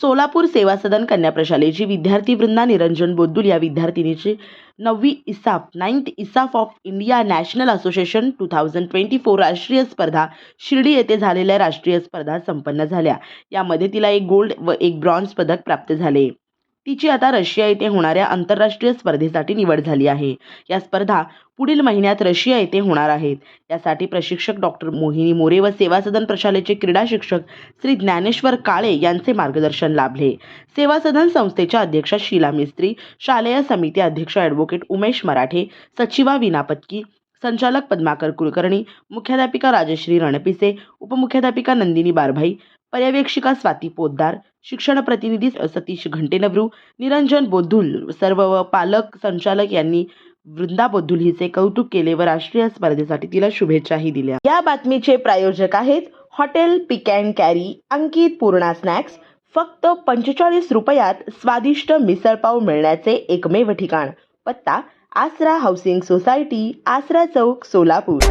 Solapur Seva Sadan कन्या प्रशालेची विद्यार्थी वृंदा निरंजन बोद्दुल या विद्यार्थिनीची नववी इसाफ ninth इसाफ of India national association two thousand twenty four राष्ट्रीय स्पर्धा शिर्डी येथे झालेल्या राष्ट्रीय स्पर्धा संपन्न झाल्या. यामध्ये तिला एक गोल्ड व एक ब्रॉन्झ पदक प्राप्त झाले. तिची आता रशिया येथे होणाऱ्या आंतरराष्ट्रीय स्पर्धेसाठी निवड झाली आहे. या स्पर्धा पुढील महिन्यात रशिया येथे होणार आहेत. यासाठी प्रशिक्षक डॉक्टर मोहिनी मोरे व सेवा सदन प्रशालेचे क्रीडा शिक्षक श्री ज्ञानेश्वर काळे यांचे मार्गदर्शन लाभले. सेवा सदन संस्थेच्या अध्यक्षा शीला मिस्त्री शालेय समिती अध्यक्ष ॲडव्होकेट उमेश मराठे सचिवा विना पत्की संचालक पद्माकर कुलकर्णी मुख्याध्यापिका राजश्री रणपिसे उपमुख्याध्यापिका नंदिनी बारभाई पर्यवेक्षिका स्वाती पोद्दार शिक्षण प्रतिनिधी सतीश घंटेनब्रू निरंजन बोद्धुल सर्व व पालक संचालक यांनी वृंदा बोद्धुल हिचे कौतुक केले व राष्ट्रीय स्पर्धेसाठी तिला शुभेच्छाही दिल्या. या बातमीचे प्रायोजक आहेत hotel pick and carry Ankit Purna snacks फक्त पंचेचाळीस रुपयात स्वादिष्ट मिसळपाव मिळण्याचे एकमेव ठिकाण पत्ता आसरा हाऊसिंग सोसायटी आसरा चौक सोलापूर.